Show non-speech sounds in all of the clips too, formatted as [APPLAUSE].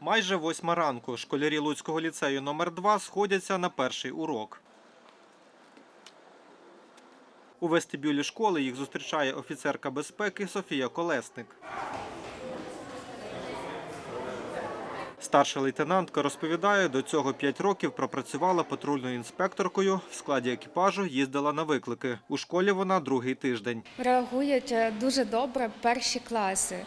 Майже восьма ранку. Школярі Луцького ліцею номер 2 сходяться на перший урок. У вестибюлі школи їх зустрічає офіцерка безпеки Софія Колесник. Старша лейтенантка розповідає, до цього 5 років пропрацювала патрульною інспекторкою. В складі екіпажу їздила на виклики. У школі вона другий тиждень. Реагують е, дуже добре перші класи.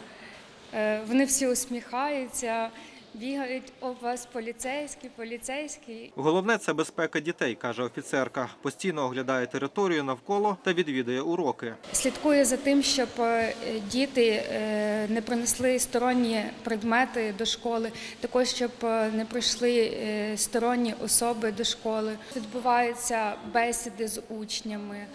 Е, Вони всі усміхаються, бігають у вас поліцейський, поліцейський. Головне це безпека дітей, каже офіцерка. Постійно оглядає територію навколо та відвідує уроки. Слідкує за тим, щоб е, діти е, не принесли сторонні предмети до школи, також щоб е, не прийшли сторонні особи до школи. Відбуваються бесіди з учнями,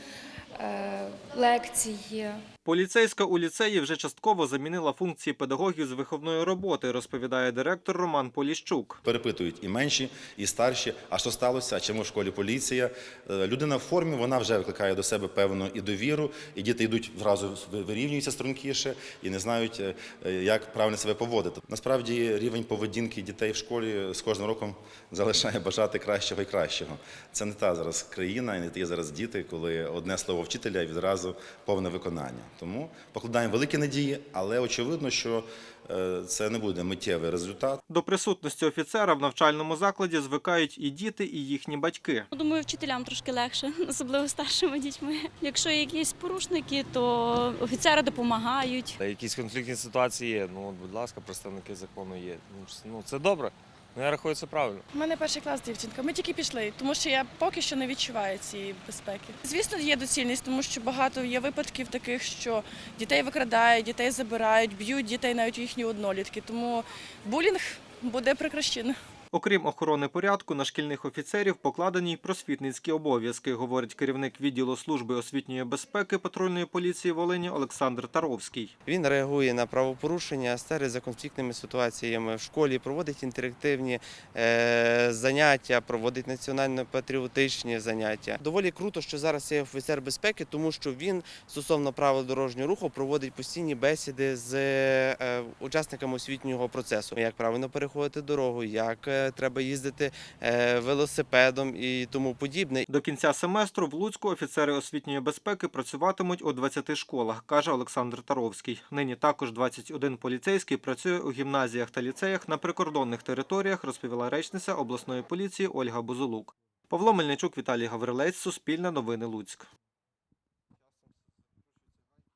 лекції. Поліцейська у ліцеї вже частково замінила функції педагогів з виховної роботи, розповідає директор Роман Поліщук. Перепитують і менші, і старші. А що сталося? А чому в школі поліція? Е, Людина в формі вона вже викликає до себе певну і довіру, і діти йдуть зразу вирівнюються стрункіше і не знають, е, е, як правильно себе поводити. Насправді рівень поведінки дітей в школі з кожним роком залишає бажати кращого і кращого. Це не та зараз країна, і не ті зараз діти, коли одне слово вчителя і відразу повне виконання. Тому покладаємо великі надії, але очевидно, що е, це не буде миттєвий результат. До присутності офіцера в навчальному закладі звикають і діти, і їхні батьки. Думаю, вчителям трошки легше, [LAUGHS] особливо старшими дітьми. Якщо є якісь порушники, то офіцери допомагають. Та якісь конфліктні ситуації є. Ну, от, будь ласка, представники закону є. Ну, Ну, це добре. Ну, я рахую, це правильно. У мене перший клас дівчинка. Ми тільки пішли, тому що я поки що не відчуваю цієї безпеки. Звісно, є доцільність, тому що багато є випадків таких, що дітей викрадають, дітей забирають, б'ють дітей навіть їхні однолітки. Тому булінг буде прекращено. Окрім охорони порядку, на шкільних офіцерів покладені й просвітницькі обов'язки, говорить керівник відділу служби освітньої безпеки патрульної поліції Волині Олександр Таровський. Він реагує на правопорушення, стежить за конфліктними ситуаціями в школі, проводить інтерактивні е, заняття, проводить національно-патріотичні заняття. Доволі круто, що зараз є офіцер безпеки, тому що він стосовно правил дорожнього руху проводить постійні бесіди з е, учасниками освітнього процесу, як правильно переходити дорогу, як е, треба їздити е, велосипедом і тому подібне. До кінця семестру в Луцьку офіцери освітньої безпеки працюватимуть у 20 школах, каже Олександр Таровський. Нині також 21 поліцейський працює у гімназіях та ліцеях на прикордонних територіях, розповіла речниця обласної поліції Ольга Бузулук. Павло Мельничук, Віталій Гаврилець, Суспільне новини Луцьк.